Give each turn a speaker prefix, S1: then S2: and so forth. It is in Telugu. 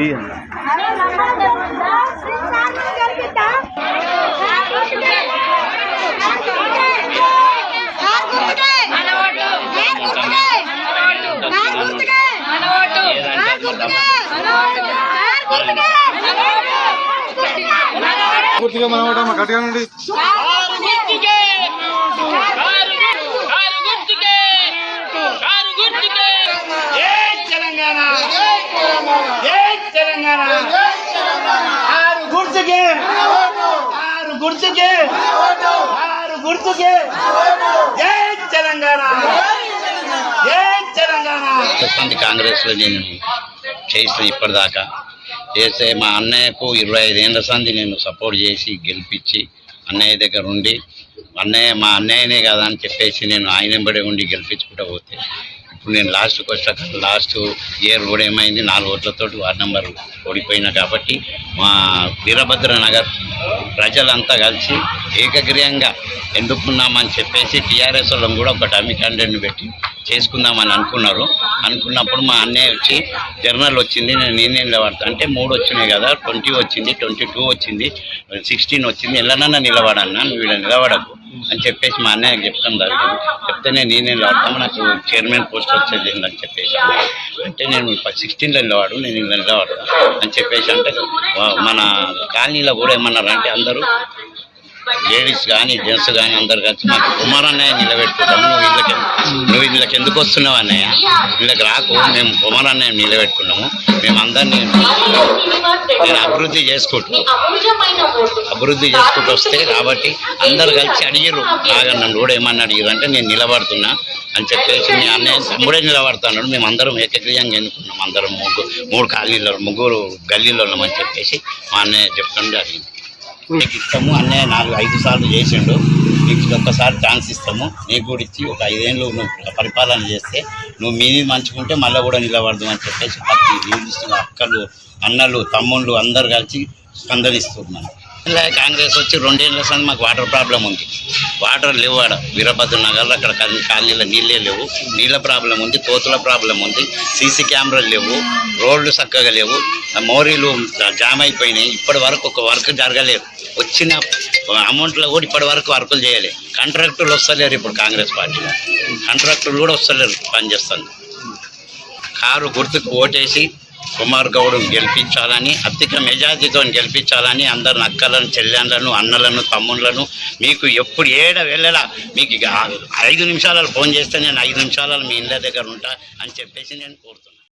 S1: తీయండి పూర్తిగా మనం మా గట్టిగా నుండి
S2: తెలంగాణ జై తెలంగాణ ఆరు గుర్తుకే ఆరు గుర్తుకే. ఆరు గుర్తుకే. జై తెలంగాణ. జై తెలంగాణ.
S3: ప్రస్తుతానికి కాంగ్రెస్లో నేను చేసిన ఇప్పటిదాకా. చేస్తే మా అన్నయ్యకు ఇరవై ఐదేళ్ళ సంది నేను సపోర్ట్ చేసి గెలిపించి అన్నయ్య దగ్గర ఉండి అన్నయ్య మా అన్నయ్యనే కదా అని చెప్పేసి నేను ఆయన వెంబడి ఉండి గెలిపించుకుంటూ పోతే ఇప్పుడు నేను లాస్ట్కి వచ్చాక లాస్ట్ ఇయర్ కూడా ఏమైంది? నాలుగు ఓట్లతో వార్డ్ నెంబర్ ఓడిపోయినా కాబట్టి మా వీరభద్ర నగర్ ప్రజలంతా కలిసి ఏకగ్రీయంగా ఎందుకున్నామని చెప్పేసి టీఆర్ఎస్ వాళ్ళని కూడా ఒక డమ్మి క్యాండిడేట్ని పెట్టి చేసుకుందామని అనుకున్నారు. అనుకున్నప్పుడు మా అన్నయ్య వచ్చి జర్నల్ వచ్చింది నేను నేనే నిలబడతా? అంటే మూడు వచ్చినాయి కదా ట్వంటీ వచ్చింది ట్వంటీ టూ వచ్చింది సిక్స్టీన్ వచ్చింది. ఎల్లనన్నా నిలబడన్నా నువ్వు ఇలా నిలబడకు. అని చెప్పేసి మా అన్నయ్యకి చెప్తాం జరిగింది. చెప్తేనే నేనే నిలబడతాము నాకు చైర్మన్ పోస్ట్ వచ్చేది అని చెప్పేసి. అంటే నేను సిక్స్టీన్లో నిలబడు నేను ఇలా అని చెప్పేసి అంటే మన కాలనీలో కూడా ఏమన్నారంటే అందరూ లేడీస్ కానీ జెంట్స్ కానీ అందరు కలిసి మాకు కుమార్ అన్నయ్య నిలబెట్టుకుంటాము. నువ్వు వీళ్ళకి నువ్వు ఇళ్ళకి ఎందుకు వస్తున్నావు అన్నయ్య? వీళ్ళకి రాకు మేము కుమార్ అన్నయ్య నిలబెట్టుకున్నాము మేము అందరినీ నేను అభివృద్ధి చేసుకుంటూ అభివృద్ధి చేసుకుంటూ వస్తే కాబట్టి అందరు కలిసి అడిగారు బాగా నన్ను కూడా ఏమన్నా అడిగారు అంటే నేను నిలబడుతున్నా అని చెప్పేసి మీ అన్నయ్య తమ్ముడే నిలబడుతున్నాడు. మేము అందరం ఏకగ్రీయంగా ఎన్నుకున్నాం. అందరం ముగ్గురు మూడు కాలనీలో ముగ్గురు గల్లీలో ఉన్నామని చెప్పేసి మా అన్నయ్య చెప్తాను జరిగింది. నీకు ఇస్తాము అన్నయ్య నాలుగు ఐదు సార్లు చేసిండు. నీకు ఒక్కసారి ఛాన్స్ ఇస్తాము. నీకు కూడా ఇచ్చి ఒక ఐదేళ్ళు నువ్వు పరిపాలన చేస్తే నువ్వు మీది మంచుకుంటే మళ్ళీ కూడా నిలబడదు అని చెప్పేసి ప్రతి లేడీస్ అక్కలు అన్నలు తమ్ముళ్ళు అందరు కలిసి స్పందనిస్తున్నారు. కాంగ్రెస్ వచ్చి రెండేళ్ళ సార్ మాకు వాటర్ ప్రాబ్లం ఉంది. వాటర్ లేవు ఆడ. వీరభద్ర నగర్లో అక్కడ కాలనీలో నీళ్ళే లేవు. నీళ్ళ ప్రాబ్లం ఉంది కోతుల ప్రాబ్లం ఉంది సీసీ కెమెరాలు లేవు రోడ్లు చక్కగా లేవు. మోరీలు జామ్ అయిపోయినాయి. ఇప్పటి వరకు ఒక వర్క్ జరగలేదు. వచ్చిన అమౌంట్లో కూడా ఇప్పటి వరకు వర్కులు చేయాలి. కాంట్రాక్టర్లు వస్తలేరు ఇప్పుడు కాంగ్రెస్ పార్టీలో. కాంట్రాక్టర్లు కూడా వస్తలేరు పనిచేస్తుంది కారు గుర్తుకు ఓటేసి కుమార్ గౌడ్ను గెలిపించాలని అత్యధిక మెజార్టీతో గెలిపించాలని అందరు అక్కలను చెల్లెళ్ళను అన్నలను తమ్ముళ్ళను మీకు ఎప్పుడు ఏడ వెళ్ళలా మీకు ఇక ఐదు నిమిషాలలో ఫోన్ చేస్తే నేను ఐదు నిమిషాలలో మీ ఇంటి దగ్గర ఉంటా అని చెప్పేసి నేను కోరుతున్నాను.